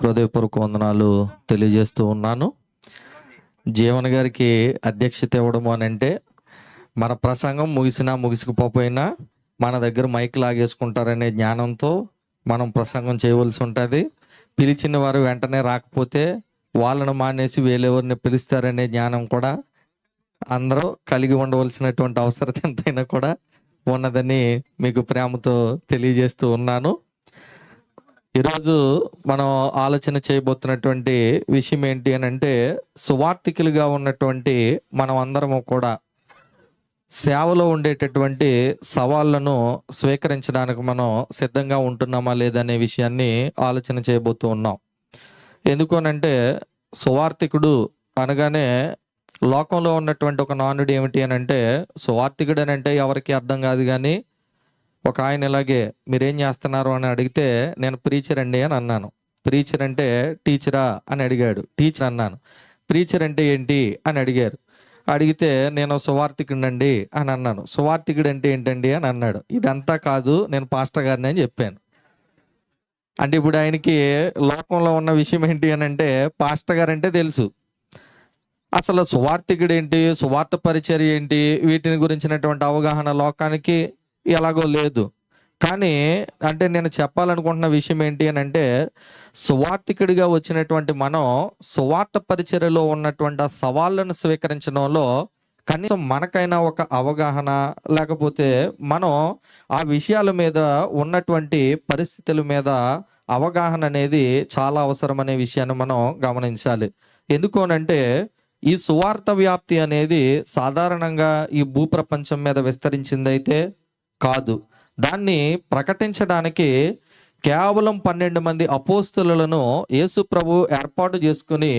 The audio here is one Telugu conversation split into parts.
హృదయపూర్వక వందనాలు తెలియజేస్తూ ఉన్నాను. జీవన్ గారికి అధ్యక్షత ఇవ్వడం అని అంటే మన ప్రసంగం ముగిసినా ముగిసిపోయినా మన దగ్గర మైక్ లాగేసుకుంటారనే జ్ఞానంతో మనం ప్రసంగం చేయవలసి ఉంటుంది. పిలిచిన వారు వెంటనే రాకపోతే వాళ్ళను మానేసి వేలెవరిని పిలుస్తారనే జ్ఞానం కూడా అందరూ కలిగి ఉండవలసినటువంటి అవసరం ఎంతైనా కూడా ఉన్నదని మీకు ప్రేమతో తెలియజేస్తూ ఉన్నాను. ఈరోజు మనం ఆలోచన చేయబోతున్నటువంటి విషయం ఏంటి అని అంటే సువార్థికులుగా ఉన్నటువంటి మనం అందరము కూడా సేవలో ఉండేటటువంటి సవాళ్ళను స్వీకరించడానికి మనం సిద్ధంగా ఉంటున్నామా లేదనే విషయాన్ని ఆలోచన చేయబోతూ ఉన్నాం. ఎందుకు అనంటే సువార్థికుడు అనగానే లోకంలో ఉన్నటువంటి ఒక నానుడు ఏమిటి అని అంటే సువార్థికుడు అని అంటే ఎవరికి అర్థం కాదు కానీ ఒక ఆయన ఇలాగే మీరేం చేస్తున్నారు? అని అడిగితే నేను ప్రీచర్ అండి అని అన్నాను. ప్రీచర్ అంటే టీచరా అని అడిగాడు. టీచర్ అన్నాను. ప్రీచర్ అంటే ఏంటి? అని అడిగారు. అడిగితే నేను సువార్థికుడండి అని అన్నాను. సువార్థికుడు అంటే ఏంటండి? అని అన్నాడు. ఇదంతా కాదు నేను పాస్టర్ గారిని అని చెప్పాను. అంటే ఇప్పుడు ఆయనకి లోకంలో ఉన్న విషయం ఏంటి అని అంటే పాస్టర్ గారు అంటే తెలుసు. అసలు సువార్థికుడు ఏంటి సువార్త పరిచర్య ఏంటి? వీటిని గురించినటువంటి అవగాహన లోకానికి ఎలాగో లేదు. కానీ అంటే నేను చెప్పాలనుకుంటున్న విషయం ఏంటి అని అంటే సువార్థికుడిగా వచ్చినటువంటి మనం సువార్త పరిచర్యలో ఉన్నటువంటి ఆ సవాళ్ళను స్వీకరించడంలో కనీసం మనకైనా ఒక అవగాహన లేకపోతే మనం ఆ విషయాల మీద ఉన్నటువంటి పరిస్థితుల మీద అవగాహన అనేది చాలా అవసరం అనే విషయాన్ని మనం గమనించాలి. ఎందుకు అనంటే ఈ సువార్త వ్యాప్తి అనేది సాధారణంగా ఈ భూప్రపంచం మీద విస్తరించిందైతే కాదు. దాన్ని ప్రకటించడానికి కేవలం పన్నెండు మంది అపోస్తులను యేసు ప్రభు ఏర్పాటు చేసుకుని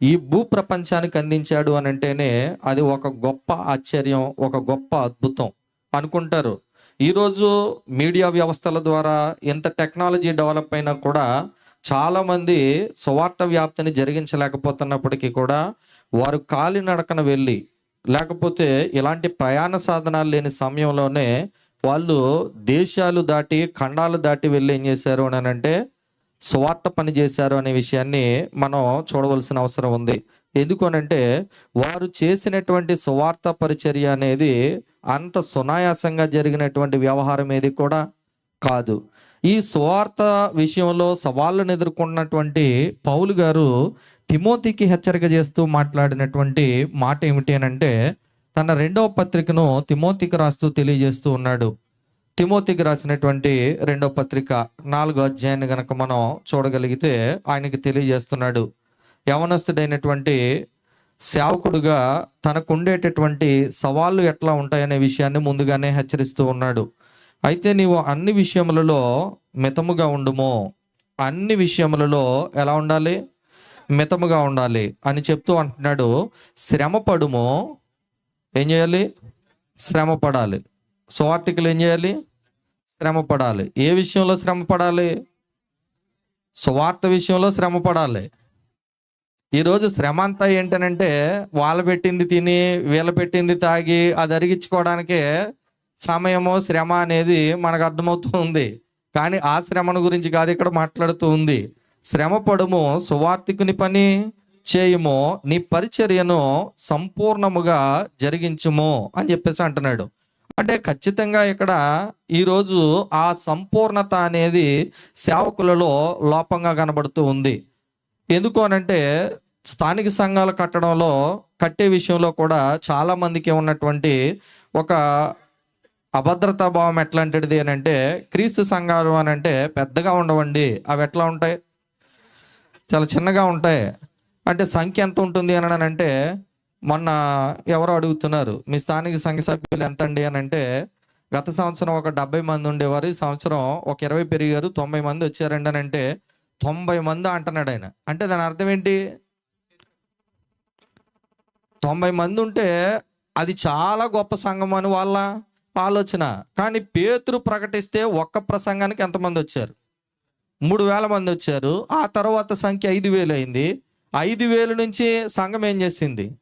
ఈ భూ ప్రపంచానికి అందించాడు అని అంటేనే అది ఒక గొప్ప ఆశ్చర్యం ఒక గొప్ప అద్భుతం అనుకుంటారు. ఈరోజు మీడియా వ్యవస్థల ద్వారా ఎంత టెక్నాలజీ డెవలప్ అయినా కూడా చాలామంది సువార్త వ్యాప్తిని జరిగించలేకపోతున్నప్పటికీ కూడా వారు కాలినడకన వెళ్ళి లేకపోతే ఇలాంటి ప్రయాణ సాధనాలు లేని సమయంలోనే వాళ్ళు దేశాలు దాటి ఖండాలు దాటి వెళ్ళి ఏం చేశారు అని అంటే స్వార్థ పని చేశారు అనే విషయాన్ని మనం చూడవలసిన అవసరం ఉంది. ఎందుకు అనంటే వారు చేసినటువంటి స్వార్థ పరిచర్య అనేది అంత సునాయాసంగా జరిగినటువంటి వ్యవహారం ఏది కూడా కాదు. ఈ స్వార్థ విషయంలో సవాళ్ళను ఎదుర్కొన్నటువంటి పౌలు గారు తిమోతికి హెచ్చరిక చేస్తూ మాట్లాడినటువంటి మాట ఏమిటి అని అంటే తన రెండవ పత్రికను తిమోతికి రాస్తూ తెలియజేస్తూ ఉన్నాడు. తిమోతికి రాసినటువంటి రెండవ పత్రిక నాలుగో అధ్యాయాన్ని గనక మనం చూడగలిగితే ఆయనకి తెలియజేస్తున్నాడు. యవనస్తుడైనటువంటి సేవకుడుగా తనకు ఉండేటటువంటి సవాళ్ళు ఎట్లా ఉంటాయనే విషయాన్ని ముందుగానే హెచ్చరిస్తూ ఉన్నాడు. అయితే నీవు అన్ని విషయములలో మితముగా ఉండుము. అన్ని విషయములలో ఎలా ఉండాలి? మితముగా ఉండాలి అని చెప్తూ అంటున్నాడు. శ్రమపడుము. ఏం చేయాలి? శ్రమ పడాలి సువార్థికులు ఏం చేయాలి? శ్రమ పడాలి ఏ విషయంలో శ్రమ పడాలి సువార్త విషయంలో శ్రమ పడాలి ఈరోజు శ్రమ అంతా ఏంటనంటే వాళ్ళు పెట్టింది తిని వీళ్ళ పెట్టింది తాగి అది అరిగించుకోవడానికే సమయము శ్రమ అనేది మనకు అర్థమవుతూ ఉంది. కానీ ఆ శ్రమను గురించి కాదు ఇక్కడ మాట్లాడుతూ ఉంది. శ్రమ పడము సువార్థికుని పని చేయుము నీ పరిచర్యను సంపూర్ణముగా జరిగించుము అని చెప్పేసి అంటున్నాడు. అంటే ఖచ్చితంగా ఇక్కడ ఈరోజు ఆ సంపూర్ణత అనేది సేవకులలో లోపంగా కనబడుతూ ఉంది. ఎందుకు అనంటే స్థానిక సంఘాలు కట్టడంలో కట్టే విషయంలో కూడా చాలా మందికి ఉన్నటువంటి ఒక అభద్రతా భావం ఎట్లాంటిది అని అంటే క్రీస్తు సంఘాలు అని అంటే పెద్దగా ఉండవండి. అవి ఎట్లా ఉంటాయి? చాలా చిన్నగా ఉంటాయి. అంటే సంఖ్య ఎంత ఉంటుంది అని అంటే మొన్న ఎవరో అడుగుతున్నారు మీ స్థానిక సంఘ సభ్యులు ఎంత అండి అని అంటే గత సంవత్సరం ఒక డెబ్బై మంది ఉండేవారు ఈ సంవత్సరం ఒక ఇరవై పెరిగారు తొంభై మంది వచ్చారండి అని అంటే తొంభై మంది అంటున్నాడు ఆయన. అంటే దాని అర్థం ఏంటి? తొంభై మంది ఉంటే అది చాలా గొప్ప సంఘం అని వాళ్ళ ఆలోచన. కానీ పేతురు ప్రకటిస్తే ఒక్క ప్రసంగానికి ఎంతమంది వచ్చారు? మూడు వేల మంది వచ్చారు. ఆ తర్వాత సంఖ్య ఐదు వేలు అయింది. ఐదు వేలు నుంచి సంఘం ఏం చేసింది?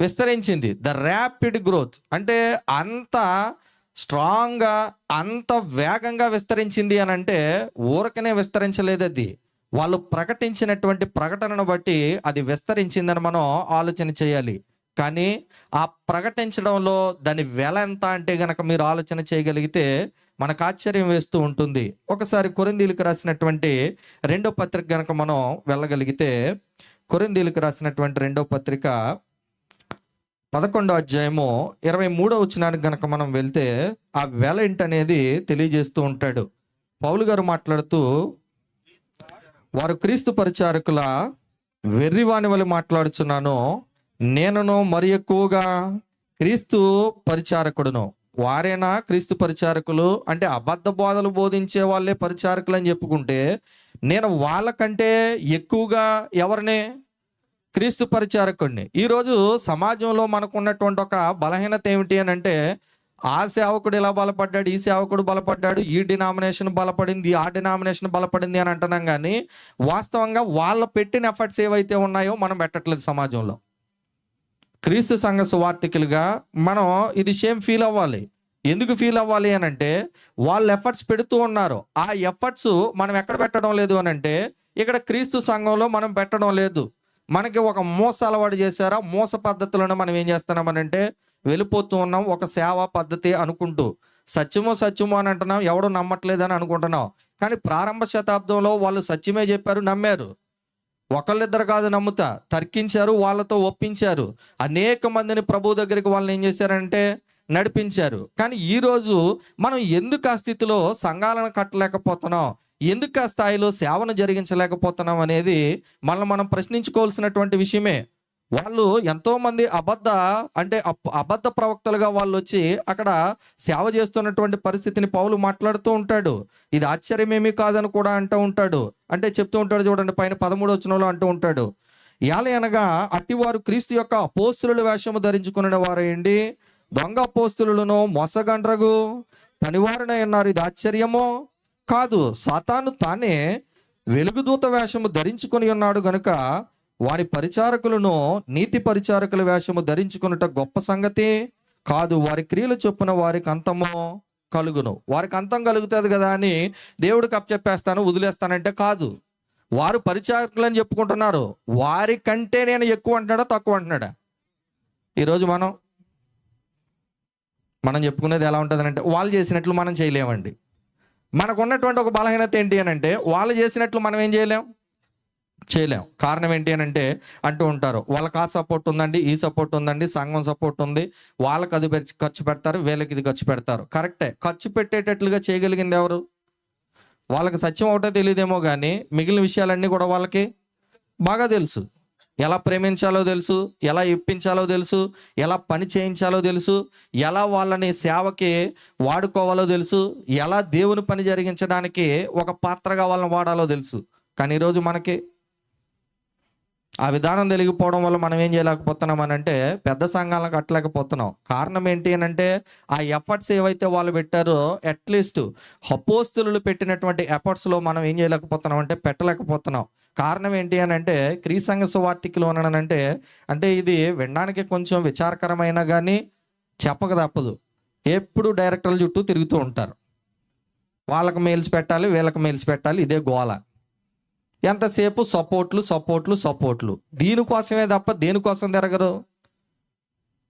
విస్తరించింది. ద ర్యాపిడ్ గ్రోత్ అంటే అంత స్ట్రాంగ్గా అంత వేగంగా విస్తరించింది అని అంటే ఊరకనే విస్తరించలేదు అది. వాళ్ళు ప్రకటించినటువంటి ప్రకటనను బట్టి అది విస్తరించిందని మనం ఆలోచన చేయాలి. కానీ ఆ ప్రకటించడంలో దాని వెల ఎంత అంటే గనక మీరు ఆలోచన చేయగలిగితే మనకు ఆశ్చర్యం వేస్తూ ఉంటుంది. ఒకసారి కొరిందీలకు రాసినటువంటి రెండో పత్రిక గనక మనం వెళ్ళగలిగితే కొరిందీలకు రాసినటువంటి రెండో పత్రిక పదకొండో అధ్యాయము ఇరవై మూడో వచ్చినానికి గనక మనం వెళ్తే ఆ వెల ఏంటనేది తెలియజేస్తూ ఉంటాడు. పౌలు గారు మాట్లాడుతూ వారు క్రీస్తు పరిచారకుల వెర్రివాణి వల్ల మాట్లాడుచున్నాను. నేనును మరి ఎక్కువగా క్రీస్తు పరిచారకుడును. వారేనా క్రీస్తు పరిచారకులు అంటే అబద్ధ బోధలు బోధించే వాళ్ళే పరిచారకులు అని చెప్పుకుంటే నేను వాళ్ళకంటే ఎక్కువగా ఎవరిని? క్రీస్తు పరిచారకుడిని ఈరోజు సమాజంలో మనకున్నటువంటి ఒక బలహీనత ఏమిటి అని అంటే ఆ సేవకుడు ఇలా బలపడ్డాడు ఈ సేవకుడు బలపడ్డాడు ఈ డినామినేషన్ బలపడింది ఆ డినామినేషన్ బలపడింది అని అంటున్నాం కానీ వాస్తవంగా వాళ్ళు పెట్టిన ఎఫర్ట్స్ ఏవైతే ఉన్నాయో మనం పెట్టట్లేదు సమాజంలో. క్రీస్తు సంఘ సువార్థికులుగా మనం ఇది సేమ్ ఫీల్ అవ్వాలి. ఎందుకు ఫీల్ అవ్వాలి అని అంటే వాళ్ళు ఎఫర్ట్స్ పెడుతూ ఉన్నారు. ఆ ఎఫర్ట్స్ మనం ఎక్కడ పెట్టడం లేదు అని అంటే ఇక్కడ క్రీస్తు సంఘంలో మనం పెట్టడం లేదు. మనకి ఒక మోస అలవాటు చేశారా. మోస పద్ధతులను మనం ఏం చేస్తున్నాం అంటే వెళ్ళిపోతూ ఉన్నాం ఒక సేవా పద్ధతి అనుకుంటూ. సత్యమో సత్యమో అని అంటున్నాం. ఎవడు నమ్మట్లేదని అనుకుంటున్నాం. కానీ ప్రారంభ శతాబ్దంలో వాళ్ళు సత్యమే చెప్పారు నమ్మారు. ఒకళ్ళిద్దరు కాదు నమ్ముతా. తర్కించారు వాళ్ళతో ఒప్పించారు. అనేక మందిని ప్రభు దగ్గరికి వాళ్ళని ఏం చేశారంటే నడిపించారు. కానీ ఈ రోజు మనం ఎందుకు ఆ స్థితిలో సంఘాలను కట్టలేకపోతున్నాం? ఎందుకు ఆ స్థాయిలో సేవను జరిగించలేకపోతున్నాం అనేది మనల్ని మనం ప్రశ్నించుకోవాల్సినటువంటి విషయమే. వాళ్ళు ఎంతోమంది అబద్ధ అంటే అబద్ధ ప్రవక్తలుగా వాళ్ళు వచ్చి అక్కడ సేవ చేస్తున్నటువంటి పరిస్థితిని పౌలు మాట్లాడుతూ ఉంటాడు. ఇది ఆశ్చర్యమేమీ కాదని కూడా అంటూ ఉంటాడు. అంటే చెప్తూ ఉంటాడు చూడండి పైన పదమూడు వచనంలో అంటూ ఉంటాడు. ఎలా అనగా అట్టివారు క్రీస్తు యొక్క అపోస్తుల వేషము ధరించుకున్న వారేంటి దొంగ పోస్తులను మోసగండ్రగు. పనివారనై ఉన్నారు. ఇది ఆశ్చర్యమో కాదు. సాతాను తానే వెలుగుదూత వేషము ధరించుకొని ఉన్నాడు గనుక వారి పరిచారకులను నీతి పరిచారకుల వేషము ధరించుకున్నట గొప్ప సంగతి కాదు. వారి క్రియలు చొప్పున వారికి అంతము కలుగును. వారికి అంతం కలుగుతుంది కదా అని దేవుడికి అప్పచెప్పేస్తాను వదిలేస్తానంటే కాదు. వారు పరిచారకులు అని చెప్పుకుంటున్నారు. వారి కంటే నేను ఎక్కువ అంటున్నాడా తక్కువ అంటున్నాడా? ఈరోజు మనం మనం చెప్పుకునేది ఎలా ఉంటుంది అంటే వాళ్ళు చేసినట్లు మనం చేయలేమండి. మనకున్నటువంటి ఒక బలహీనత ఏంటి అని అంటే వాళ్ళు చేసినట్లు మనం ఏం చేయలేం? చేయలేం. కారణం ఏంటి అని అంటే అంటూ ఉంటారు వాళ్ళకి ఆ సపోర్ట్ ఉందండి ఈ సపోర్ట్ ఉందండి సంఘం సపోర్ట్ ఉంది వాళ్ళకి అది ఖర్చు పెడతారు వీళ్ళకి ఇది ఖర్చు పెడతారు. కరెక్టే. ఖర్చు పెట్టేటట్లుగా చేయగలిగింది ఎవరు? వాళ్ళకి సత్యం ఒకటే తెలియదేమో కానీ మిగిలిన విషయాలన్నీ కూడా వాళ్ళకి బాగా తెలుసు. ఎలా ప్రేమించాలో తెలుసు ఎలా ఇప్పించాలో తెలుసు ఎలా పని చేయించాలో తెలుసు ఎలా వాళ్ళని సేవకి వాడుకోవాలో తెలుసు ఎలా దేవుని పని జరిగించడానికి ఒక పాత్రగా వాళ్ళని వాడాలో తెలుసు. కానీ ఈరోజు మనకి ఆ విధానం తెలిగిపోవడం వల్ల మనం ఏం చేయలేకపోతున్నాం అని అంటే పెద్ద సంఘాలను కట్టలేకపోతున్నాం. కారణం ఏంటి అని అంటే ఆ ఎఫర్ట్స్ ఏవైతే వాళ్ళు పెట్టారో అట్లీస్ట్ హపోస్తులు పెట్టినటువంటి ఎఫర్ట్స్లో మనం ఏం చేయలేకపోతున్నాం అంటే పెట్టలేకపోతున్నాం. కారణం ఏంటి అని అంటే క్రీసంగ సువార్తికులు అంటే అంటే ఇది వినడానికి కొంచెం విచారకరమైన కానీ చెప్పక తప్పదు. ఎప్పుడు డైరెక్టర్ల చుట్టూ తిరుగుతూ ఉంటారు. వాళ్ళకి మెయిల్స్ పెట్టాలి వీళ్ళకి మెయిల్స్ పెట్టాలి ఇదే గోల. ఎంతసేపు సపోర్ట్లు సపోర్ట్లు సపోర్ట్లు? దీనికోసమే తప్ప దేనికోసం తిరగరు?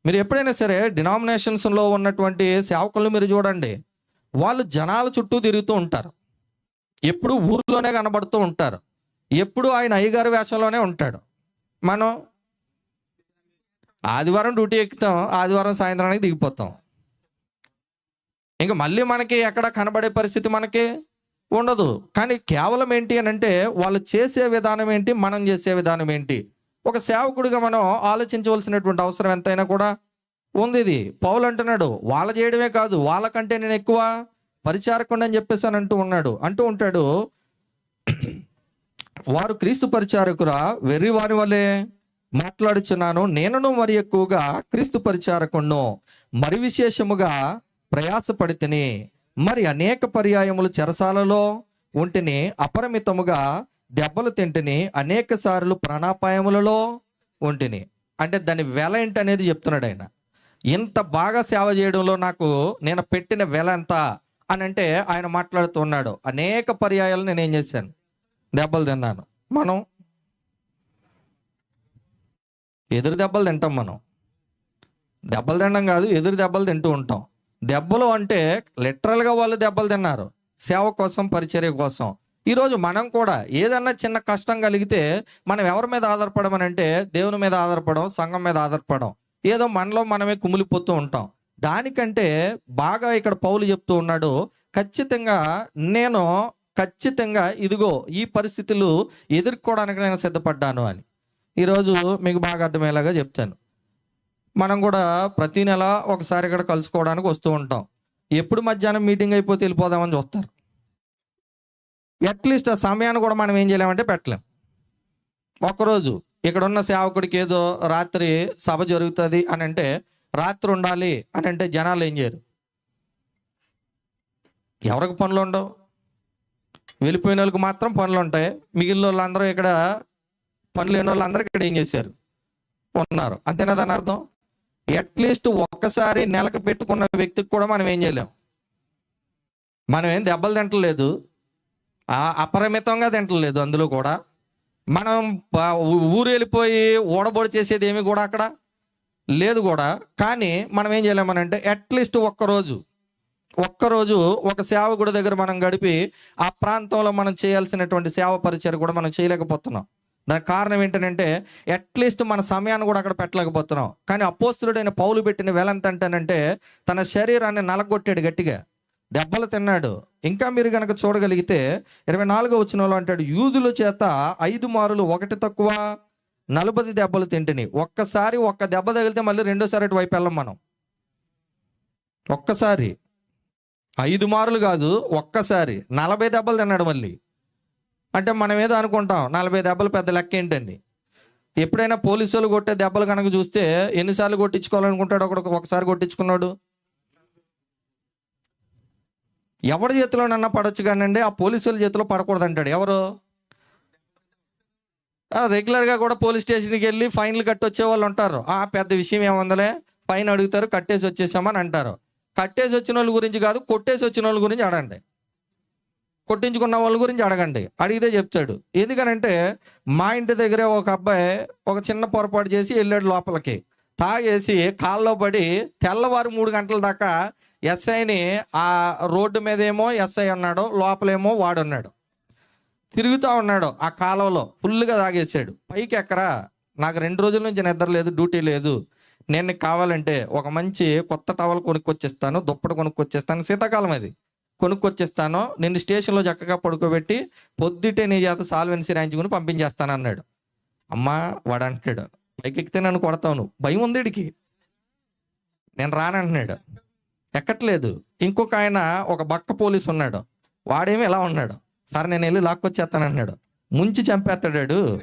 మీరు ఎప్పుడైనా సరే డినామినేషన్స్లో ఉన్నటువంటి సేవకులను మీరు చూడండి. వాళ్ళు జనాల చుట్టూ తిరుగుతూ ఉంటారు. ఎప్పుడు ఊర్లోనే కనబడుతూ ఉంటారు. ఎప్పుడు ఆయన అయ్యగారి వేషంలోనే ఉంటాడు. మనం ఆదివారం డ్యూటీ ఎక్కుతాం ఆదివారం సాయంత్రానికి దిగిపోతాం. ఇంకా మళ్ళీ మనకి ఎక్కడ కనబడే పరిస్థితి మనకి? ఉండదు. కానీ కేవలం ఏంటి అని అంటే వాళ్ళు చేసే విధానం ఏంటి మనం చేసే విధానం ఏంటి? ఒక సేవకుడిగా మనం ఆలోచించవలసినటువంటి అవసరం ఎంతైనా కూడా ఉంది ఇది. పౌలు అంటున్నాడు వాళ్ళ చేయడమే కాదు వాళ్ళకంటే నేను ఎక్కువ పరిచారకుండా అని చెప్పేసి అని అంటూ ఉన్నాడు. అంటూ ఉంటాడు వారు క్రీస్తు పరిచారకురా వెర్రి వారి వలె మాట్లాడుచున్నాను. నేనును మరి ఎక్కువగా క్రీస్తు పరిచారకును మరి విశేషముగా ప్రయాసపడితిని మరి అనేక పర్యాయములు చెరసాలలో ఉంటేనే అపరిమితముగా దెబ్బలు తింటేనే అనేక సార్లు ప్రాణాపాయములలో ఉంటిని. అంటే దాని వెల ఏంటి అనేది చెప్తున్నాడు ఆయన. ఇంత బాగా సేవ చేయడంలో నాకు నేను పెట్టిన వెల ఎంత అని అంటే ఆయన మాట్లాడుతున్నాడు అనేక పర్యాయాలు నేను ఏం చేశాను? దెబ్బలు తిన్నాను. మనం ఎదురు దెబ్బలు తింటాం మనం. దెబ్బలు తినడం కాదు ఎదురు దెబ్బలు తింటూ ఉంటాం. దెబ్బలు అంటే లిటరల్గా వాళ్ళు దెబ్బలు తిన్నారు. సేవ కోసం పరిచర్య కోసం. ఈరోజు మనం కూడా ఏదన్నా చిన్న కష్టం కలిగితే మనం ఎవరి మీద ఆధారపడమనంటే దేవుని మీద ఆధారపడం సంఘం మీద ఆధారపడం ఏదో మనలో మనమే కుమిలిపోతూ ఉంటాం. దానికంటే బాగా ఇక్కడ పౌలు చెప్తూ ఉన్నాడు ఖచ్చితంగా నేను ఖచ్చితంగా ఇదిగో ఈ పరిస్థితులు ఎదుర్కోవడానికి నేను సిద్ధపడ్డాను అని. ఈరోజు మీకు బాగా అర్థమయ్యేలాగా చెప్తాను. మనం కూడా ప్రతి నెల ఒకసారి ఇక్కడ కలుసుకోవడానికి వస్తూ ఉంటాం. ఎప్పుడు మధ్యాహ్నం మీటింగ్ అయిపోతే వెళ్ళిపోదామని చూస్తారు. అట్లీస్ట్ ఆ సమయాన్ని కూడా మనం ఏం చేయలేమంటే పెట్టలేం. ఒకరోజు ఇక్కడ ఉన్న సేవకుడికి ఏదో రాత్రి సభ జరుగుతుంది అని అంటే రాత్రి ఉండాలి అని అంటే జనాలు ఏం చేయరు. ఎవరికి పనులు ఉండవు. వెళ్ళిపోయిన వాళ్ళకి మాత్రం పనులు ఉంటాయి. మిగిలిన వాళ్ళందరూ ఇక్కడ పనులు లేని వాళ్ళందరూ ఇక్కడ ఏం చేశారు? ఉన్నారు. అంతేనా దాని అర్థం? అట్లీస్ట్ ఒక్కసారి నెలకు పెట్టుకున్న వ్యక్తికి కూడా మనం ఏం చేయలేం. మనం ఏం దెబ్బలు తింటలేదు. అపరిమితంగా తింటలేదు అందులో కూడా. మనం ఊరు వెళ్ళిపోయి ఓడబొడి చేసేది ఏమి కూడా అక్కడ లేదు కూడా. కానీ మనం ఏం చేయలేమనంటే అట్లీస్ట్ ఒక్కరోజు ఒక్కరోజు ఒక సేవకుడి దగ్గర మనం గడిపి ఆ ప్రాంతంలో మనం చేయాల్సినటువంటి సేవ పరిచయం కూడా మనం చేయలేకపోతున్నాం. దానికి కారణం ఏంటంటే అట్లీస్ట్ మన సమయాన్ని కూడా అక్కడ పెట్టలేకపోతున్నాం. కానీ అపోస్తుడైన పౌలు పెట్టిన వేలంత అంటేనంటే తన శరీరాన్ని నలగొట్టాడు గట్టిగా. దెబ్బలు తిన్నాడు. ఇంకా మీరు కనుక చూడగలిగితే ఇరవై నాలుగో వచ్చిన అంటాడు యూదుల చేత ఐదు మారులు ఒకటి తక్కువ నలభై దెబ్బలు తింటిని. ఒక్కసారి ఒక్క దెబ్బ తగిలితే మళ్ళీ రెండోసారి అటు వైపు వెళ్ళం మనం. ఒక్కసారి. ఐదు మారులు కాదు ఒక్కసారి. నలభై దెబ్బలు తిన్నాడు మళ్ళీ. అంటే మనం ఏదో అనుకుంటాం నలభై దెబ్బలు పెద్ద లెక్క ఏంటండి ఎప్పుడైనా పోలీసులు కొట్టే దెబ్బలు కనుక చూస్తే ఎన్నిసార్లు కొట్టించుకోవాలనుకుంటాడు? ఒకడు ఒకసారి కొట్టించుకున్నాడు? ఎవరి చేతిలోనన్నా పడొచ్చు కానండి ఆ పోలీసుల చేతిలో పడకూడదు అంటాడు. ఎవరు? రెగ్యులర్గా కూడా పోలీస్ స్టేషన్కి వెళ్ళి ఫైన్లు కట్టి వచ్చే వాళ్ళు ఉంటారు. ఆ పెద్ద విషయం ఏముందలే? ఫైన్ అడుగుతారు కట్టేసి వచ్చేసామని అంటారు. కట్టేసి వచ్చిన వాళ్ళ గురించి కాదు కొట్టేసి వచ్చిన వాళ్ళ గురించి అడండి కొట్టించుకున్న వాళ్ళ గురించి అడగండి. అడిగితే చెప్తాడు. ఎందుకనంటే మా ఇంటి దగ్గరే ఒక అబ్బాయి ఒక చిన్న పొరపాటు చేసి వెళ్ళాడు లోపలికి. తాగేసి కాల్లో పడి తెల్లవారు మూడు గంటల దాకా ఎస్ఐని ఆ రోడ్డు మీద ఏమో ఎస్ఐ ఉన్నాడు లోపలేమో వాడు ఉన్నాడు తిరుగుతూ ఉన్నాడు ఆ కాలంలో ఫుల్గా తాగేసాడు పైకి ఎక్కరా? నాకు రెండు రోజుల నుంచి నిద్ర లేదు డ్యూటీ లేదు. నేను కావాలంటే ఒక మంచి కొత్త టవల్ కొనుక్కొచ్చేస్తాను దుప్పటి కొనుక్కొచ్చేస్తాను శీతాకాలం అది. కొనుక్కొచ్చేస్తాను నిన్ను స్టేషన్లో చక్కగా పడుకోబెట్టి పొద్దుటే నీ చేత సాల్వెన్సీ రాయించుకుని పంపించేస్తాను అన్నాడు అమ్మా వాడు అంటున్నాడు పైకి ఎక్కితే నన్ను కొడతావు నువ్వు. భయం ఉంది ఇడికి నేను రానంటున్నాడు. ఎక్కట్లేదు. ఇంకొక ఆయన ఒక బక్క పోలీస్ ఉన్నాడు. వాడేమో ఎలా ఉన్నాడు. సార్ నేను వెళ్ళి లాక్కొచ్చేస్తాను అన్నాడు ముంచి చంపేస్తాడాడు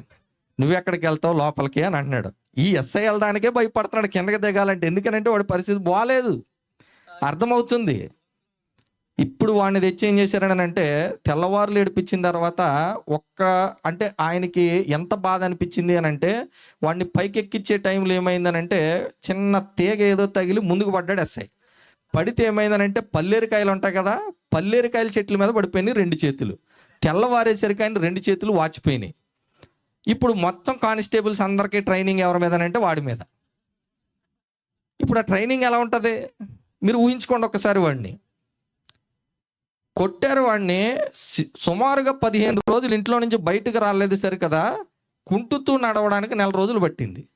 నువ్వు ఎక్కడికి వెళ్తావు? లోపలికి అని అంటున్నాడు. ఈ ఎస్ఐ వెళ్ళడానికే భయపడుతున్నాడు. కిందకి దిగాలంటే ఎందుకనంటే వాడి పరిస్థితి బాగాలేదు అర్థమవుతుంది. ఇప్పుడు వాడిని తెచ్చి ఏం చేశారని అంటే తెల్లవారులు ఏడిపించిన తర్వాత ఒక్క అంటే ఆయనకి ఎంత బాధ అనిపించింది అని అంటే వాడిని పైకెక్కించే టైంలో ఏమైందనంటే చిన్న తీగ ఏదో తగిలి ముందుకు పడ్డాడు ఎస్ఐ. పడితే ఏమైందనంటే పల్లేరికాయలు ఉంటాయి కదా పల్లేరికాయల చెట్ల మీద పడిపోయినాయి రెండు చేతులు. తెల్లవారేసరికి ఆయన రెండు చేతులు వాచిపోయినాయి ఇప్పుడు మొత్తం కానిస్టేబుల్స్ అందరికీ ట్రైనింగ్ ఎవరి మీద అంటే వాడి మీద. ఇప్పుడు ఆ ట్రైనింగ్ ఎలా ఉంటుంది? మీరు ఊహించుకోండి ఒక్కసారి వాడిని. కొట్టారు వాడిని సి- సుమారుగా పదిహేను రోజులు ఇంట్లో నుంచి బయటకు రాలేదు సరి కదా. కుంటుతూ నడవడానికి నెల రోజులు పట్టింది.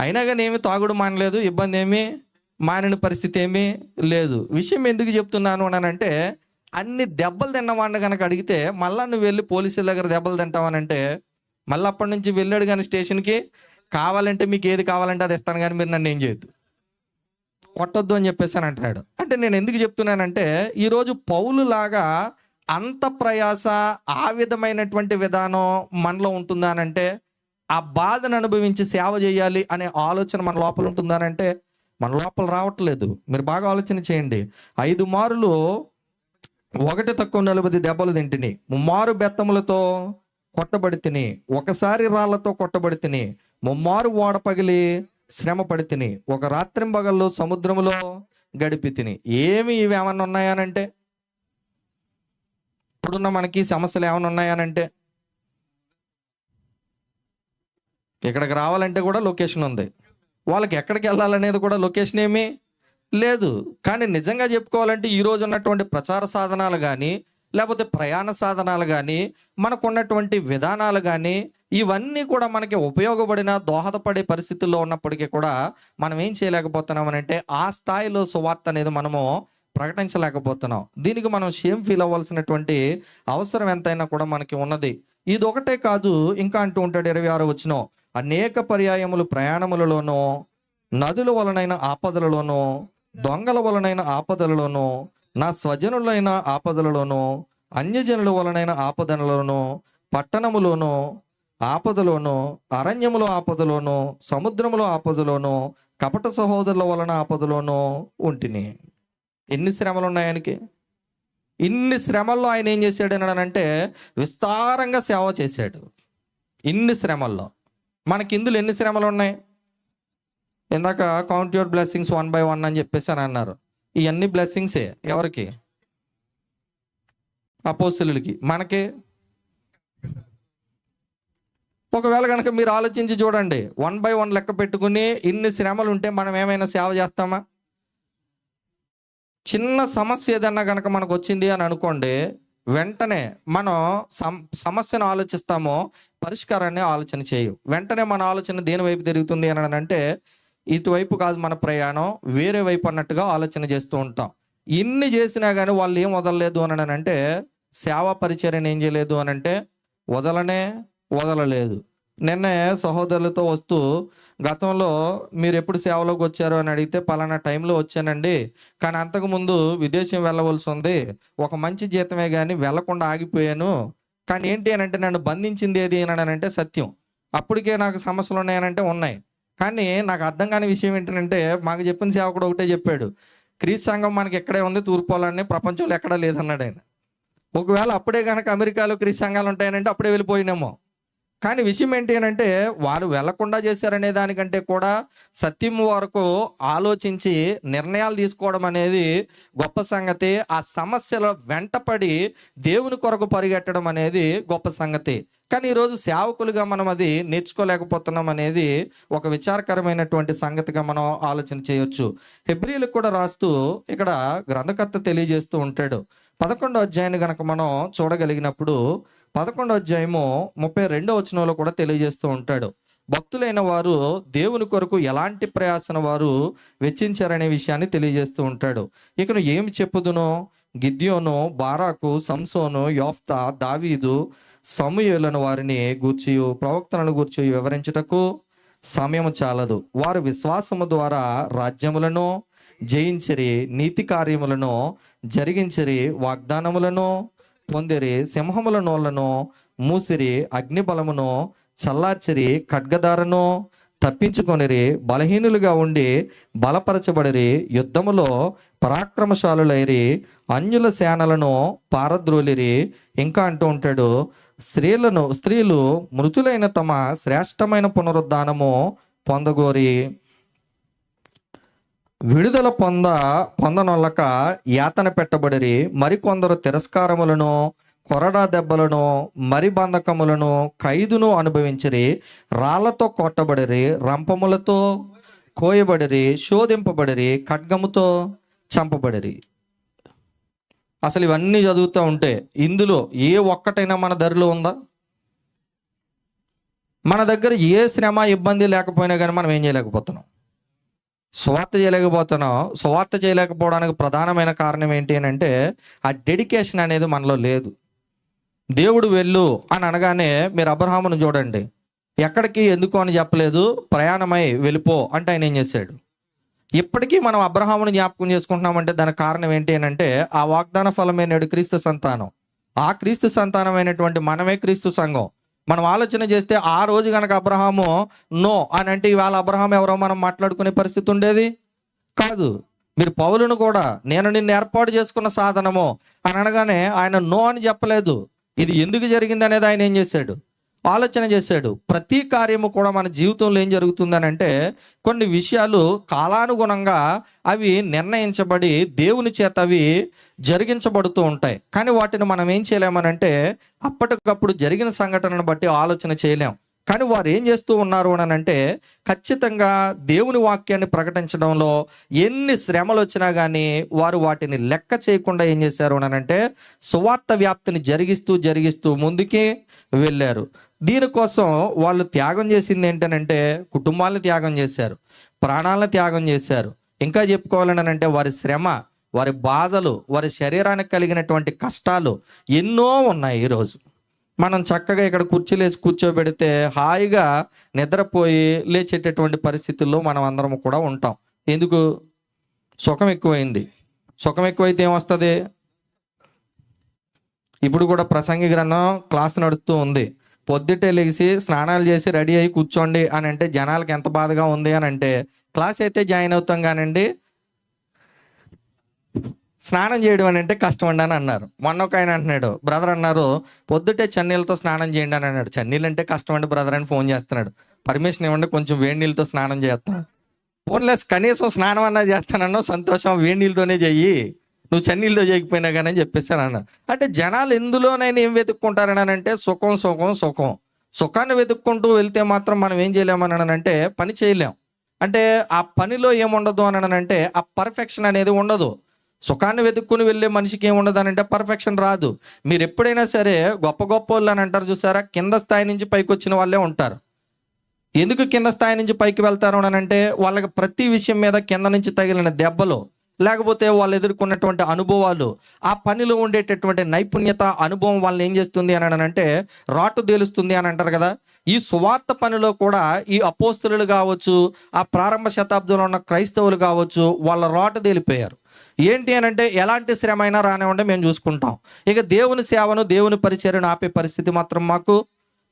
అయినా కానీ ఏమి తాగుడు మానలేదు ఇబ్బంది ఏమి మానిన పరిస్థితి ఏమీ లేదు. విషయం ఎందుకు చెప్తున్నాను అని అంటే అన్ని దెబ్బలు తిన్నవాడిని కనుక అడిగితే మళ్ళా నువ్వు వెళ్ళి పోలీసుల దగ్గర దెబ్బలు తింటావనంటే మళ్ళీ అప్పటి నుంచి వెళ్ళాడు కానీ స్టేషన్కి కావాలంటే మీకు ఏది కావాలంటే అది ఇస్తాను కానీ మీరు నన్ను ఏం చేయొద్దు. కొట్టొద్దు అని చెప్పేసి అని అంటున్నాడు. అంటే నేను ఎందుకు చెప్తున్నానంటే ఈరోజు పౌలు లాగా అంత ప్రయాస ఆ విధమైనటువంటి విధానం మనలో ఉంటుందానంటే ఆ బాధను అనుభవించి సేవ చేయాలి అనే ఆలోచన మన లోపల ఉంటుందానంటే మన లోపల రావట్లేదు. మీరు బాగా ఆలోచన చేయండి. ఐదు మారులు ఒకటి తక్కువ నలభై దెబ్బలు తింటిని ముమ్మారు బెత్తములతో కొట్టబడి తిని ఒకసారి రాళ్ళతో కొట్టబడి తిని ముమ్మారు ఓడ పగిలి శ్రమ పడి తిని ఒక రాత్రింబగల్లో సముద్రములో గడిపి తిని. ఏమి ఇవి ఏమన్నా ఉన్నాయనంటే? ఇప్పుడున్న మనకి సమస్యలు ఏమైనా ఉన్నాయనంటే? ఇక్కడికి రావాలంటే కూడా లొకేషన్ ఉంది. వాళ్ళకి ఎక్కడికి వెళ్ళాలనేది కూడా లొకేషన్ ఏమీ లేదు. కానీ నిజంగా చెప్పుకోవాలంటే ఈ రోజు ఉన్నటువంటి ప్రచార సాధనాలు కానీ లేకపోతే ప్రయాణ సాధనాలు కానీ మనకు ఉన్నటువంటి విధానాలు కానీ ఇవన్నీ కూడా మనకి ఉపయోగపడిన దోహదపడే పరిస్థితుల్లో ఉన్నప్పటికీ కూడా మనం ఏం చేయలేకపోతున్నాం అంటే ఆ స్థాయిలో సువార్త అనేది మనము ప్రకటించలేకపోతున్నాం. దీనికి మనం షేమ్ ఫీల్ అవ్వాల్సినటువంటి అవసరం ఎంతైనా కూడా మనకి ఉన్నది. ఇది ఒకటే కాదు ఇంకా అంటూ ఉంటాడు ఇరవై ఆరు వచ్చిన అనేక పర్యాయములు ప్రయాణములలోనూ నదుల వలనైన ఆపదలలోనూ దొంగల వలనైన ఆపదలలోనూ నా స్వజనులైన ఆపదలలోనూ అన్యజనుల వలనైన ఆపదలలోనూ పట్టణములోనూ ఆపదలోనూ అరణ్యములో ఆపదలోనూ సముద్రములో ఆపదలోనూ కపట సహోదరుల వలన ఆపదలోనూ ఉంటిని. ఎన్ని శ్రమలు ఉన్నాయి ఆయనకి? ఇన్ని శ్రమల్లో ఆయన ఏం చేశాడు అంటే విస్తారంగా సేవ చేశాడు. ఇన్ని శ్రమల్లో. మనకి ఇందులో ఎన్ని శ్రమలు ఉన్నాయి ఇందాక count your blessings one by one అని చెప్పేసి అని అన్నారు. ఇవన్నీ బ్లెస్సింగ్సే ఎవరికి? అపోస్తులకి మనకి ఒకవేళ కనుక మీరు ఆలోచించి చూడండి వన్ బై వన్ లెక్క పెట్టుకుని ఇన్ని శ్రమలు ఉంటే మనం ఏమైనా సేవ చేస్తామా? చిన్న సమస్య ఏదన్నా కనుక మనకు వచ్చింది అని అనుకోండి వెంటనే మనం సమస్యను ఆలోచిస్తామో పరిష్కారాన్ని ఆలోచన చేయం. వెంటనే మన ఆలోచన దేని వైపు తిరుగుతుంది అని అంటే ఇటువైపు కాదు మన ప్రయాణం వేరే వైపు అన్నట్టుగా ఆలోచన చేస్తూ ఉంటాం. ఇన్ని చేసినా కానీ వాళ్ళు ఏం వదలలేదు అని అంటే సేవా పరిచర్యను ఏం చేయలేదు అని అంటే వదలనే వదలలేదు. నిన్నే సహోదరులతో వస్తూ గతంలో మీరు ఎప్పుడు సేవలోకి వచ్చారు? అని అడిగితే పలానా టైంలో వచ్చానండి. కానీ అంతకుముందు విదేశం వెళ్ళవలసి ఉంది. ఒక మంచి జీతమే కానీ వెళ్ళకుండా ఆగిపోయాను. కానీ ఏంటి అని అంటే నన్ను బంధించింది ఏది అని అంటే సత్యం. అప్పటికే నాకు సమస్యలు ఉన్నాయనంటే ఉన్నాయి. కానీ నాకు అర్థం కాని విషయం ఏంటంటే మాకు చెప్పిన సేవకుడు ఒకటే చెప్పాడు. క్రీస్తు సంఘం మనకి ఎక్కడే ఉంది? తూర్పులని ప్రపంచంలో ఎక్కడా లేదన్నాడు ఆయన. ఒకవేళ అప్పుడే కనుక అమెరికాలో క్రీస్తు సంఘాలు ఉంటాయనంటే అప్పుడే వెళ్ళిపోయినామో. కానీ విషయం ఏంటి అని అంటే వారు వెళ్ళకుండా చేశారనే దానికంటే కూడా సత్యం వరకు ఆలోచించి నిర్ణయాలు తీసుకోవడం అనేది గొప్ప సంగతి. ఆ సమస్యలు వెంటపడి దేవుని కొరకు పరిగెట్టడం అనేది గొప్ప సంగతి. కానీ ఈరోజు సేవకులుగా మనం అది నేర్చుకోలేకపోతున్నాం అనేది ఒక విచారకరమైనటువంటి సంగతిగా మనం ఆలోచన చేయొచ్చు. హెబ్రిలకు కూడా రాస్తూ ఇక్కడ గ్రంథకర్త తెలియజేస్తూ ఉంటాడు. పదకొండో అధ్యాయాన్ని గనక మనం చూడగలిగినప్పుడు పదకొండో అధ్యాయము ముప్పై రెండో వచనంలో కూడా తెలియజేస్తూ ఉంటాడు. భక్తులైన వారు దేవుని కొరకు ఎలాంటి ప్రయాసన వారు వెచ్చించారనే విషయాన్ని తెలియజేస్తూ ఉంటాడు. ఇక ఏమి చెప్పుదును? గిద్యోను బారాకు సంసోను యోఫ్తా దావీదు సమూహలను వారిని గూర్చి ప్రవక్తలను గూర్చి వివరించుటకు సమయం చాలదు. వారు విశ్వాసము ద్వారా రాజ్యములను జయించిరి నీతి కార్యములను జరిగించిరి వాగ్దానములను పొందిరి సింహముల నోళ్ళను మూసిరి అగ్నిబలమును చల్లార్చిరి ఖడ్గదారను తప్పించుకొనిరి బలహీనులుగా ఉండి బలపరచబడిరి యుద్ధములో పరాక్రమశాలులైరి అన్యుల సేనలను పారద్రోలిరి ఇంకా అంటూ ఉంటాడు స్త్రీలను స్త్రీలు మృతులైన తమ శ్రేష్టమైన పునరుద్ధానము పొందగోరి. విడుదల పొంద పొందనొల్లక యాతన పెట్టబడిరి. మరికొందరు తిరస్కారములను కొరడా దెబ్బలను మరి బంధకములను ఖైదును అనుభవించిరి. రాళ్ళతో కొట్టబడిరి రంపములతో కోయబడిరి శోధింపబడిరి ఖడ్గముతో చంపబడిరి. అసలు ఇవన్నీ చదువుతూ ఉంటే ఇందులో ఏ ఒక్కటైనా మన ధరలో ఉందా? మన దగ్గర ఏ శ్రమ ఇబ్బంది లేకపోయినా కానీ మనం ఏం చేయలేకపోతున్నాం. సువార్త చేయలేకపోతున్నాం. సువార్త చేయలేకపోవడానికి ప్రధానమైన కారణం ఏంటి అని అంటే ఆ డెడికేషన్ అనేది మనలో లేదు. దేవుడు వెళ్ళు అని అనగానే మీరు అబ్రహామును చూడండి. ఎక్కడికి ఎందుకు అని చెప్పలేదు. ప్రయాణమై వెళ్ళిపో అంటే ఆయన ఏం చేశాడు? ఇప్పటికీ మనం అబ్రహామును జ్ఞాపకం చేసుకుంటున్నామంటే దానికి కారణం ఏంటి అని అంటే ఆ వాగ్దాన ఫలమైన క్రీస్తు సంతానం. ఆ క్రీస్తు సంతానమైనటువంటి మనమే క్రీస్తు సంఘం. మనం ఆలోచన చేస్తే ఆ రోజు కనుక అబ్రహాము నో అని అంటే ఇవాళ అబ్రహాం ఎవరో మనం మాట్లాడుకునే పరిస్థితి ఉండేది? కాదు. మీరు పౌలును కూడా నేను నిన్ను ఏర్పాటు చేసుకున్న సాధనము అని అనగానే ఆయన నో అని చెప్పలేదు. ఇది ఎందుకు జరిగింది అనేది ఆయన ఏం చేశాడు? ఆలోచన చేశాడు. ప్రతి కార్యము కూడా మన జీవితంలో ఏం జరుగుతుందని అంటే కొన్ని విషయాలు కాలానుగుణంగా అవి నిర్ణయించబడి దేవుని చేత అవి జరిగించబడుతూ ఉంటాయి. కానీ వాటిని మనం ఏం చేయలేమనంటే అప్పటికప్పుడు జరిగిన సంఘటనను బట్టి ఆలోచన చేయలేం. కానీ వారు ఏం చేస్తూ ఉన్నారు అని అంటే ఖచ్చితంగా దేవుని వాక్యాన్ని ప్రకటించడంలో ఎన్ని శ్రమలు వచ్చినా కానీ వారు వాటిని లెక్క చేయకుండా ఏం చేశారు అని అంటే సువార్త వ్యాప్తిని జరిగిస్తూ జరిగిస్తూ ముందుకి వెళ్ళారు. దీనికోసం వాళ్ళు త్యాగం చేసింది ఏంటనంటే కుటుంబాలను త్యాగం చేశారు ప్రాణాలను త్యాగం చేశారు. ఇంకా చెప్పుకోవాలని అంటే వారి శ్రమ వారి బాధలు వారి శరీరానికి కలిగినటువంటి కష్టాలు ఎన్నో ఉన్నాయి ఈరోజు మనం చక్కగా ఇక్కడ కుర్చీలేసి కూర్చోబెడితే హాయిగా నిద్రపోయి లేచేటటువంటి పరిస్థితుల్లో మనం అందరం కూడా ఉంటాం. ఎందుకు? సుఖం ఎక్కువైంది. సుఖం ఎక్కువైతే ఏమొస్తుంది? ఇప్పుడు కూడా ప్రసంగి గ్రంథం క్లాస్ నడుస్తూ ఉంది. పొద్దుటే లేచి స్నానాలు చేసి రెడీ అయ్యి కూర్చోండి అని అంటే జనాలకి ఎంత బాధగా ఉంది అని అంటే క్లాస్ అయితే జాయిన్ అవుతాం కానండి స్నానం చేయడం అని అంటే కష్టం అండి అని అన్నారు. మొన్న ఒక ఆయన అంటున్నాడు బ్రదర్ అన్నారు పొద్దుటే చన్నీళ్ళతో స్నానం చేయండి అని అన్నాడు. చన్నీళ్ళు అంటే కష్టం అండి బ్రదర్ అని ఫోన్ చేస్తున్నాడు. పర్మిషన్ ఇవ్వండి కొంచెం వేడి నీళ్ళతో స్నానం చేస్తాను ఫోన్లెస్ కనీసం స్నానం అన్నా చేస్తానన్నా సంతోషం వేడి నీళ్ళతోనే చెయ్యి. నువ్వు చన్నీళ్ళతో చేయకపోయినా కానీ అని చెప్పేసాను అన్న అంటే జనాలు ఎందులోనైనా ఏం వెతుక్కుంటారని అంటే సుఖం సుఖం సుఖం. సుఖాన్ని వెతుక్కుంటూ వెళ్తే మాత్రం మనం ఏం చేయలేమని అంటే పని చేయలేం. అంటే ఆ పనిలో ఏముండదు అని అంటే ఆ పర్ఫెక్షన్ అనేది ఉండదు. సుఖాన్ని వెతుక్కుని వెళ్ళే మనిషికి ఏముండదు అని అంటే పర్ఫెక్షన్ రాదు. మీరు ఎప్పుడైనా సరే గొప్ప గొప్ప వాళ్ళు అని అంటారు చూసారా? కింద స్థాయి నుంచి పైకి వచ్చిన వాళ్ళే ఉంటారు. ఎందుకు కింద స్థాయి నుంచి పైకి వెళ్తారు అని అంటే వాళ్ళకి ప్రతి విషయం మీద కింద నుంచి తగిలిన దెబ్బలు. లేకపోతే వాళ్ళు ఎదుర్కొన్నటువంటి అనుభవాలు ఆ పనిలో ఉండేటటువంటి నైపుణ్యత అనుభవం వాళ్ళని ఏం చేస్తుంది అని అంటే రాటు తేలుస్తుంది అని అంటారు కదా. ఈ సువార్త పనిలో కూడా ఈ అపోస్తులు కావచ్చు ఆ ప్రారంభ శతాబ్దంలో ఉన్న క్రైస్తవులు కావచ్చు వాళ్ళ రాటు తేలిపోయారు. ఏంటి అని అంటే ఎలాంటి శ్రమ అయినా రానివ్వండి మేము చూసుకుంటాం. ఇక దేవుని సేవను దేవుని పరిచర్యను ఆపే పరిస్థితి మాత్రం మాకు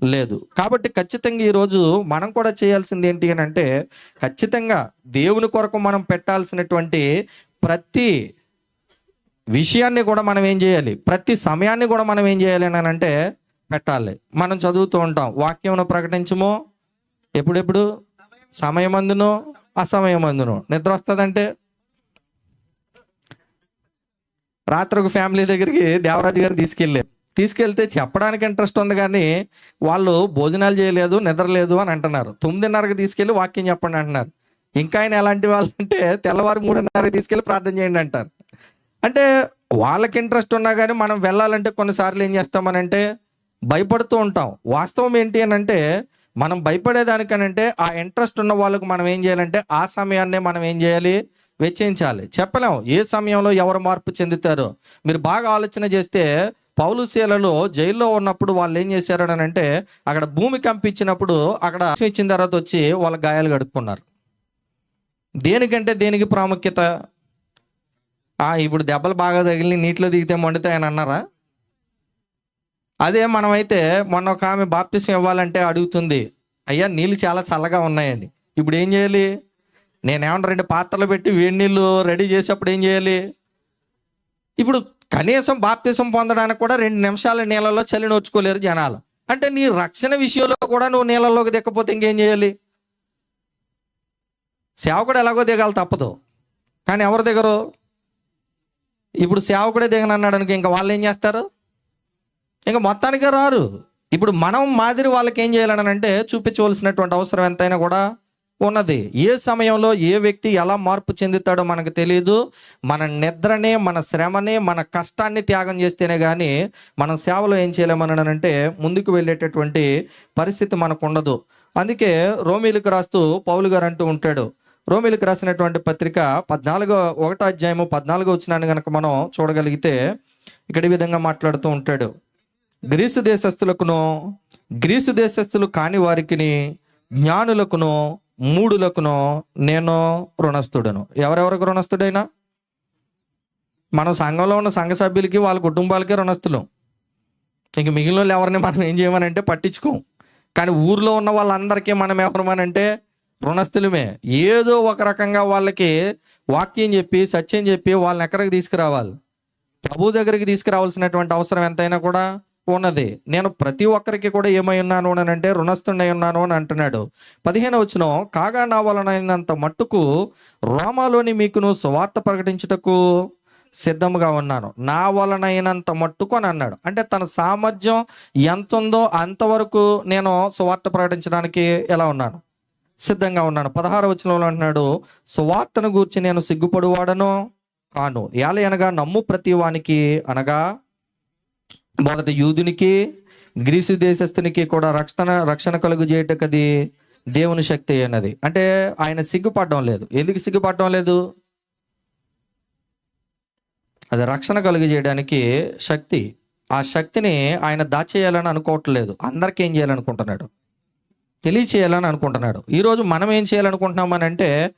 లేదు. కాబట్టి ఖచ్చితంగా ఈరోజు మనం కూడా చేయాల్సింది ఏంటి అని అంటే ఖచ్చితంగా దేవుని కొరకు మనం పెట్టాల్సినటువంటి ప్రతి విషయాన్ని కూడా మనం ఏం చేయాలి? ప్రతి సమయాన్ని కూడా మనం ఏం చేయాలి అని అంటే పెట్టాలి. మనం చదువుతూ ఉంటాం. వాక్యమును ప్రకటించము. ఎప్పుడెప్పుడు? సమయమందును అసమయమందును. నిద్ర వస్తుందంటే? రాత్రి ఒక ఫ్యామిలీ దగ్గరికి దేవరాజు గారు తీసుకెళ్ళారు తీసుకెళ్తే చెప్పడానికి ఇంట్రెస్ట్ ఉంది కానీ వాళ్ళు భోజనాలు చేయలేదు నిద్రలేదు అని అంటున్నారు. తొమ్మిదిన్నరకు తీసుకెళ్ళి వాక్యం చెప్పండి అంటున్నారు. ఇంకా ఆయన ఎలాంటి వాళ్ళు అంటే తెల్లవారు మూడున్నర తీసుకెళ్ళి ప్రార్థన చేయండి అంటారు. అంటే వాళ్ళకి ఇంట్రెస్ట్ ఉన్నా కానీ మనం వెళ్ళాలంటే కొన్నిసార్లు ఏం చేస్తామనంటే భయపడుతూ ఉంటాం. వాస్తవం ఏంటి అని అంటే మనం భయపడేదానికనంటే ఆ ఇంట్రెస్ట్ ఉన్న వాళ్ళకు మనం ఏం చేయాలంటే ఆ సమయాన్నే మనం ఏం చేయాలి? వెచ్చించాలి. చెప్పలేం. ఏ సమయంలో ఎవరు మార్పు చెందుతారో? మీరు బాగా ఆలోచన చేస్తే పౌలు శీలలో జైల్లో ఉన్నప్పుడు వాళ్ళు ఏం చేశారు అని అంటే అక్కడ భూమి కంపించినప్పుడు అక్కడ ఇచ్చిన తర్వాత వచ్చి వాళ్ళ గాయాలు గడుపుకున్నారు. దేనికంటే దేనికి ప్రాముఖ్యత? ఇప్పుడు దెబ్బలు బాగా తగిలి నీటిలో దిగితే మండుతాయని అన్నారా? అదే మనమైతే మొన్న ఒక ఆమె బాప్తిసం ఇవ్వాలంటే అడుగుతుంది అయ్యా నీళ్ళు చాలా చల్లగా ఉన్నాయని ఇప్పుడు ఏం చేయాలి? నేనేమన్నా రెండు పాత్రలు పెట్టి వేడి నీళ్ళు రెడీ చేసేప్పుడు ఏం చేయాలి? ఇప్పుడు కనీసం బాప్తిసం పొందడానికి కూడా రెండు నిమిషాల నీళ్ళలో చలి నోచుకోలేరు జనాలు. అంటే నీ రక్షణ విషయంలో కూడా నువ్వు నీళ్ళలోకి దిక్కపోతే ఇంకేం చేయాలి? సేవకుడు ఎలాగో దిగాలి తప్పదు. కానీ ఎవరు దిగరు? ఇప్పుడు సేవకుడే దిగనన్నాడు అనుకో ఇంకా వాళ్ళు ఏం చేస్తారు? ఇంకా మొత్తానికి రారు. ఇప్పుడు మనం మాదిరి వాళ్ళకి ఏం చేయాలని అంటే చూపించవలసినటువంటి అవసరం ఎంతైనా కూడా ఉన్నది. ఏ సమయంలో ఏ వ్యక్తి ఎలా మార్పు చెందుతాడో మనకు తెలియదు మన నిద్రనే మన శ్రమని మన కష్టాన్ని త్యాగం చేస్తేనే కానీ మనం సేవలో ఏం చేయలేమనంటే ముందుకు వెళ్ళేటటువంటి పరిస్థితి మనకు ఉండదు. అందుకే రోమిలకు రాస్తూ పౌలు గారు అంటూ ఉంటాడు రోమిలకు రాసినటువంటి పత్రిక పద్నాలుగో ఒకటో అధ్యాయము పద్నాలుగో వచ్చినాన్ని కనుక మనం చూడగలిగితే ఇక్కడ ఈ విధంగా మాట్లాడుతూ ఉంటాడు. గ్రీసు దేశస్థులకును గ్రీసు దేశస్థులు కాని వారికిని జ్ఞానులకును మూడులకును నేను రుణస్థుడను. ఎవరెవరికి రుణస్థుడైనా? మన సంఘంలో ఉన్న సంఘ సభ్యులకి వాళ్ళ కుటుంబాలకే రుణస్థులు. ఇంక మిగిలిన వాళ్ళు ఎవరిని మనం ఏం చేయమనంటే పట్టించుకోం. కానీ ఊర్లో ఉన్న వాళ్ళందరికీ మనం ఎవరమనంటే రుణస్థులమే ఏదో ఒక రకంగా వాళ్ళకి వాక్యం చెప్పి సత్యం చెప్పి వాళ్ళని ఎక్కడికి తీసుకురావాలి? ప్రభు దగ్గరికి తీసుకురావాల్సినటువంటి అవసరం ఎంతైనా కూడా ఉన్నది. నేను ప్రతి ఒక్కరికి కూడా ఏమై ఉన్నాను అని అంటే రుణస్థుండై ఉన్నాను అని అంటున్నాడు. పదిహేను వచ్చిన కాగా నా వలనైనంత మట్టుకు రోమాలోని మీకును సువార్త ప్రకటించుటకు సిద్ధంగా ఉన్నాను. నా వలనైనంత మట్టుకు అని అన్నాడు. అంటే తన సామర్థ్యం ఎంత ఉందో అంతవరకు నేను సువార్త ప్రకటించడానికి ఎలా ఉన్నాను? సిద్ధంగా ఉన్నాను. పదహారు వచనంలో అంటున్నాడు సువార్తను గూర్చి నేను సిగ్గుపడువాడను కాను. ఎలా అనగా నమ్ము ప్రతి వానికి అనగా మొదట యూదునికి గ్రీసు దేశస్థునికి కూడా రక్షణ రక్షణ కలుగు చేయటకది దేవుని శక్తి అన్నది అంటే ఆయన సిగ్గుపడడం లేదు. ఎందుకు సిగ్గుపడడం లేదు? అది రక్షణ కలుగు చేయడానికి శక్తి. ఆ శక్తిని ఆయన దాచేయాలని అనుకోవట్లేదు. అందరికీ ఏం చేయాలనుకుంటున్నాడు? తెలియచేయాలని అనుకుంటున్నాడు. ఈరోజు మనం ఏం చేయాలనుకుంటున్నాం అని అంటే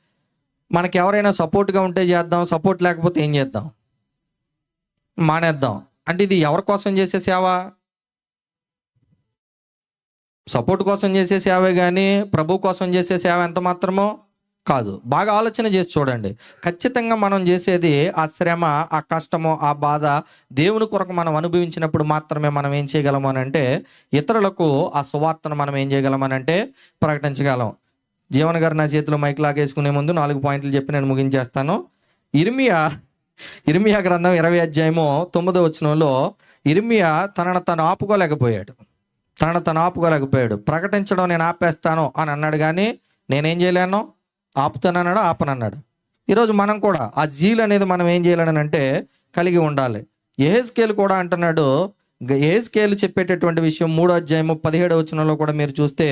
మనకి ఎవరైనా సపోర్ట్గా ఉంటే చేద్దాం సపోర్ట్ లేకపోతే ఏం చేద్దాం? మానేద్దాం. అంటే ఇది ఎవరి కోసం చేసే సేవ? సపోర్ట్ కోసం చేసే సేవే కానీ ప్రభు కోసం చేసే సేవ ఎంత మాత్రమో కాదు. బాగా ఆలోచన చేసి చూడండి. ఖచ్చితంగా మనం చేసేది ఆ శ్రమ ఆ కష్టము ఆ బాధ దేవుని కొరకు మనం అనుభవించినప్పుడు మాత్రమే మనం ఏం చేయగలము అని అంటే ఇతరులకు ఆ సువార్తను మనం ఏం చేయగలం అని అంటే ప్రకటించగలం. జీవన్ గారు నా చేతిలో మైక్ లాగేసుకునే ముందు నాలుగు పాయింట్లు చెప్పి నేను ముగించేస్తాను. ఇర్మియా ఇర్మియా గ్రంథం ఇరవై అధ్యాయము తొమ్మిదో వచనంలో ఇర్మియా తనను తను ఆపుకోలేకపోయాడు. తనను తను ఆపుకోలేకపోయాడు. ప్రకటించడం నేను ఆపేస్తాను అని అన్నాడు కానీ నేనేం చేయలేను? ఆపుతానన్నాడు ఆపనన్నాడు. ఈరోజు మనం కూడా ఆ జీల్ అనేది మనం ఏం చేయాలని అంటే కలిగి ఉండాలి. ఏహెస్కేల్ కూడా అంటున్నాడు ఏహెస్కేల్ చెప్పేటటువంటి విషయం మూడో అధ్యాయము పదిహేడు వచనంలో కూడా మీరు చూస్తే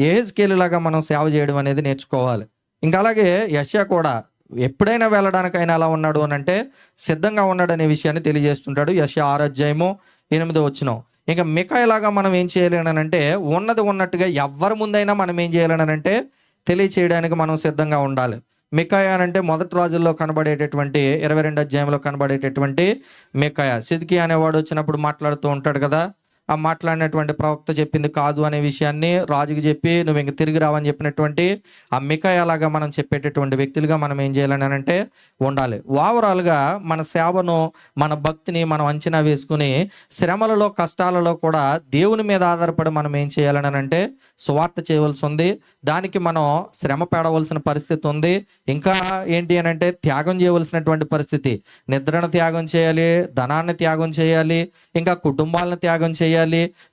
ఏహెస్కేల్ లాగా మనం సేవ చేయడం అనేది నేర్చుకోవాలి. ఇంకా అలాగే యశా కూడా ఎప్పుడైనా వెళ్ళడానికైనా అలా ఉన్నాడు అని అంటే సిద్ధంగా ఉన్నాడు అనే విషయాన్ని తెలియజేస్తుంటాడు యశ ఆరు అధ్యాయము ఎనిమిదో వచ్చినాం ఇంకా మికాయలాగా మనం ఏం చేయాలి అంటే ఉన్నది ఉన్నట్టుగా ఎవరి ముందైనా మనం ఏం చేయాలని అంటే తెలియచేయడానికి మనం సిద్ధంగా ఉండాలి. మికాయా అంటే మొదటి రోజుల్లో కనబడేటటువంటి ఇరవై రెండు అధ్యాయంలో కనబడేటటువంటి మికాయ సిద్కి అనేవాడు వచ్చినప్పుడు మాట్లాడుతూ ఉంటాడు కదా ఆ మాట్లాడినటువంటి ప్రవక్త చెప్పింది కాదు అనే విషయాన్ని రాజుకి చెప్పి నువ్వు ఇంక తిరిగి రావని చెప్పినటువంటి ఆ మికాయలాగా మనం చెప్పేటటువంటి వ్యక్తులుగా మనం ఏం చేయాలని అంటే ఉండాలి. ఓవరాల్గా మన సేవను మన భక్తిని మనం అంచనా వేసుకుని శ్రమలలో కష్టాలలో కూడా దేవుని మీద ఆధారపడి మనం ఏం చేయాలని అంటే సువార్త చేయవలసి ఉంది. దానికి మనం శ్రమ పడవలసిన పరిస్థితి ఉంది. ఇంకా ఏంటి అని అంటే త్యాగం చేయవలసినటువంటి పరిస్థితి. నిద్రను త్యాగం చేయాలి ధనాన్ని త్యాగం చేయాలి ఇంకా కుటుంబాలను త్యాగం చేయాలి.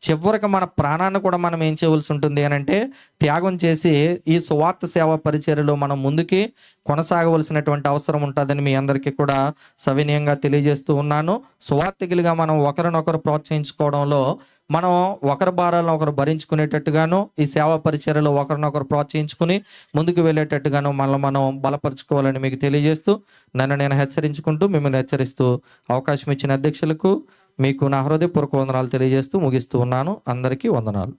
చివరికి మన ప్రాణాన్ని కూడా మనం ఏం చేయవలసి ఉంటుంది అని అంటే త్యాగం చేసి ఈ సువార్త సేవ పరిచర్యలో మనం ముందుకి కొనసాగవలసినటువంటి అవసరం ఉంటుందని మీ అందరికీ కూడా సవినీయంగా తెలియజేస్తూ ఉన్నాను. సువార్థికులుగా మనం ఒకరినొకరు ప్రోత్సహించుకోవడంలో మనం ఒకరి భారాలను ఒకరు భరించుకునేటట్టుగాను ఈ సేవా పరిచర్యలో ఒకరినొకరు ప్రోత్సహించుకుని ముందుకు వెళ్ళేటట్టుగాను మనల్ని మనం బలపరుచుకోవాలని మీకు తెలియజేస్తూ నన్ను నేను హెచ్చరించుకుంటూ మిమ్మల్ని హెచ్చరిస్తూ అవకాశం ఇచ్చిన అధ్యక్షులకు మీకు నా హృదయపూర్వక వందనాలు తెలియజేస్తూ ముగిస్తూ ఉన్నాను. అందరికీ వందనాలు.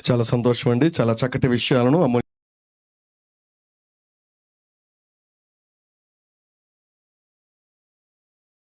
చాలా సంతోషం అండి చాలా చక్కటి విషయాలను అమూల్య